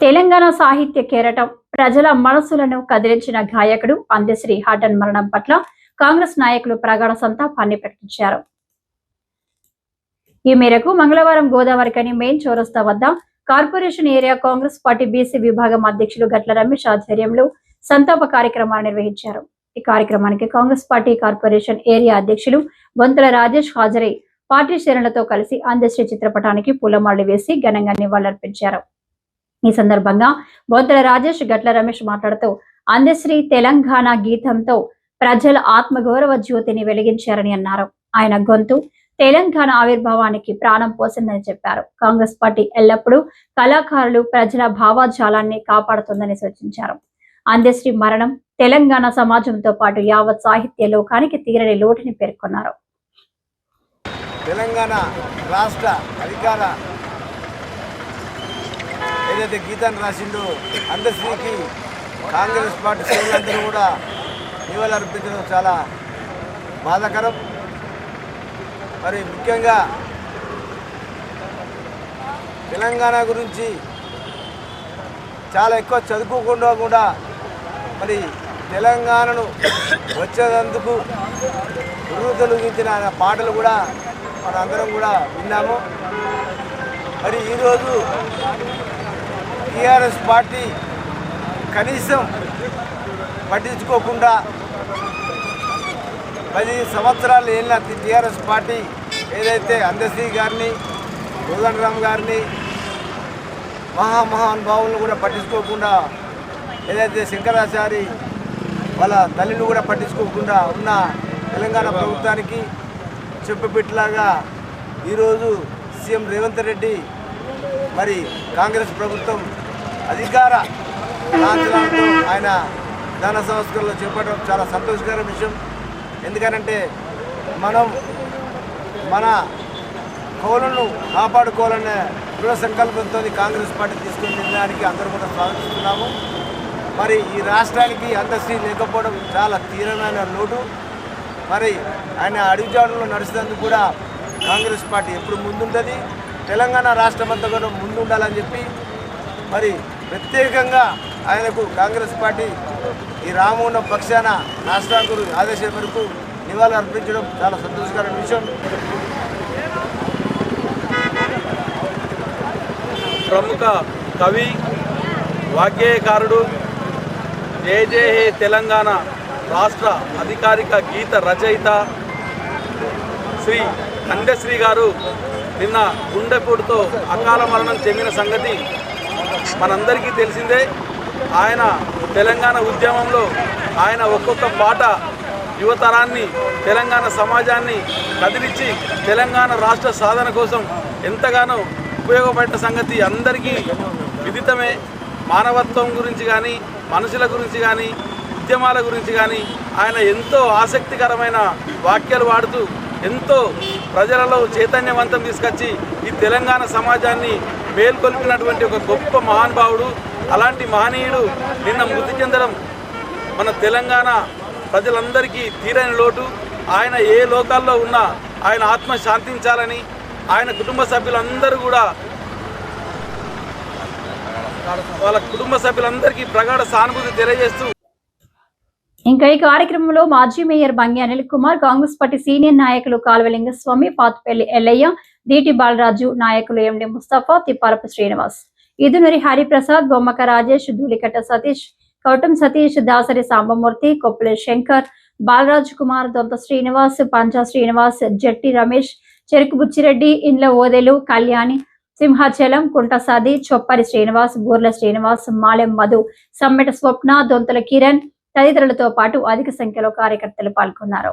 తెలంగాణ సాహిత్య కేరటం ప్రజల మనసులను కదిలించిన గాయకుడు అందశ్రీ హాటన్ మరణం పట్ల కాంగ్రెస్ నాయకులు ప్రగాఢ సంతాపాన్ని ప్రకటించారు. ఈ మేరకు మంగళవారం గోదావరికని మెయిన్ చౌరస్తా వద్ద corporation area Congress party B C విభాగం అధ్యక్షులు గట్ల రమేష్ ఆధ్వర్యంలో సంతాప కార్యక్రమాన్ని నిర్వహించారు. ఈ కార్యక్రమానికి కాంగ్రెస్ పార్టీ కార్పొరేషన్ ఏరియా అధ్యక్షులు బొంతుల రాజేష్ హాజరై పార్టీ శ్రేణులతో కలిసి అందశ్రీ చిత్రపటానికి పూలమాలలు వేసి ఘనంగా నివాళులర్పించారు. ఈ సందర్భంగా బొద్దల రాజేష్ గట్ల రమేష్ మాట్లాడుతూ అందశ్రీ తెలంగాణ గీతంతో ప్రజల ఆత్మగౌరవ జ్యోతిని వెలిగించారని అన్నారు. ఆయన గొంతు తెలంగాణ ఆవిర్భావానికి ప్రాణం పోసిందని చెప్పారు. కాంగ్రెస్ పార్టీ ఎల్లప్పుడూ కళాకారులు ప్రజల భావాజాలాన్ని కాపాడుతుందని సూచించారు. అందశ్రీ మరణం తెలంగాణ సమాజంతో పాటు యావత్ సాహిత్య లోకానికి తీరని లోటుని పేర్కొన్నారు. తెలంగాణ రాష్ట్ర అధికార ఏదైతే గీతాన్ని రాసిండో అందశ్రీకి కాంగ్రెస్ పార్టీ శ్రేణులందరూ కూడా నివాళులు అర్పించడం చాలా బాధాకరం. మరి ముఖ్యంగా తెలంగాణ గురించి చాలా ఎక్కువ చదువుకోకుండా కూడా మరి తెలంగాణను వచ్చేందుకు తొలగించిన ఆయన పాటలు కూడా మనందరం కూడా విన్నాము. మరి ఈరోజు టీఆర్ఎస్ పార్టీ కనీసం పట్టించుకోకుండా పది సంవత్సరాలు ఏళ్ళ టీఆర్ఎస్ పార్టీ ఏదైతే అందశ్రీ గారిని రామ్ గారిని మహామహానుభావులను కూడా పట్టించుకోకుండా ఏదైతే శంకరాచారి వాళ్ళ తల్లిని కూడా పట్టించుకోకుండా ఉన్న తెలంగాణ ప్రభుత్వానికి చెప్పుపెట్టలాగా ఈరోజు సీఎం రేవంత్ రెడ్డి మరి కాంగ్రెస్ ప్రభుత్వం అధికార లాంఛనాలతో ఆయన ధన సంస్కరణలు చేపట్టడం చాలా సంతోషకరమైన విషయం. ఎందుకనంటే మనం మన కౌలను కాపాడుకోవాలనే దృఢ సంకల్పంతో కాంగ్రెస్ పార్టీ తీసుకున్న నిర్ణయానికి అందరూ కూడా స్వాగతిస్తున్నాము. మరి ఈ రాష్ట్రానికి అంతశ్రీ లేకపోవడం చాలా తీవ్రమైన లోటు. మరి ఆయన అడుగుజాడులో నడిచినందుకు కూడా కాంగ్రెస్ పార్టీ ఎప్పుడు ముందుంటుంది తెలంగాణ రాష్ట్రం అంతా కూడా ముందుండాలని చెప్పి మరి ప్రత్యేకంగా ఆయనకు కాంగ్రెస్ పార్టీ ఈ రామన్న పక్షాన రాష్ట్రాంగురు ఆదేశం మేరకు నివాళులు అర్పించడం చాలా సంతోషకరమైన విషయం. ప్రముఖ కవి వాగ్గేయకారుడు జయ హే తెలంగాణ రాష్ట్ర అధికారిక గీత రచయిత శ్రీ కండశ్రీ గారు నిన్న గుండెపోటుతో అకాల మరణం చెందిన సంగతి మనందరికీ తెలిసిందే ఆయన తెలంగాణ ఉద్యమంలో ఆయన ఒక్కొక్క పాట యువతరాన్ని తెలంగాణ సమాజాన్ని కదిలించి తెలంగాణ రాష్ట్ర సాధన కోసం ఎంతగానో ఉపయోగపడిన సంగతి అందరికీ విదితమే. మానవత్వం గురించి కానీ మనుషుల గురించి కానీ ఉద్యమాల గురించి కానీ ఆయన ఎంతో ఆసక్తికరమైన వాక్యాలు వాడుతూ ఎంతో ప్రజలలో చైతన్యవంతం తీసుకొచ్చి ఈ తెలంగాణ సమాజాన్ని మేల్కొల్పినటువంటి ఒక గొప్ప మహానుభావుడు అలాంటి మహనీయుడు నిన్న మృతి చెందడం మన తెలంగాణ ప్రజలందరికీ తీరని లోటు. ఆయన ఏ లోకాల్లో ఉన్నా ఆయన ఆత్మ శాంతించాలని ఆయన కుటుంబ సభ్యులందరూ కూడా వాళ్ళ కుటుంబ సభ్యులందరికీ ప్రగాఢ సానుభూతి తెలియజేస్తూ ఇంకా ఈ కార్యక్రమంలో మాజీ mayor Bangi Anil Kumar Congress party senior నాయకులు కాల్వలింగస్వామి పాతపల్లి ఎల్లయ్య దీటి బాలరాజు నాయకులు ఎండి ముస్తఫా తిప్పారపు శ్రీనివాస్. ఇదునరి హరిప్రసాద్ బొమ్మక రాజేష్ ధూళికట్ట సతీష్ కౌటం సతీష్ దాసరి సాంబమూర్తి కొప్పుల శంకర్ బాలరాజ్ కుమార్ దొంత శ్రీనివాస్ పంచా శ్రీనివాస్ జట్టి రమేష్ చెరుకు బుచ్చిరెడ్డి ఇండ్ల ఓదెలు కళ్యాణి సింహాచలం కుంటసాది చొప్పరి శ్రీనివాస్ బూర్ల శ్రీనివాస్ మాలెం మధు సమ్మెట స్వప్న దొంతల కిరణ్ తదితరులతో పాటు అధిక సంఖ్యలో కార్యకర్తలు పాల్గొన్నారు.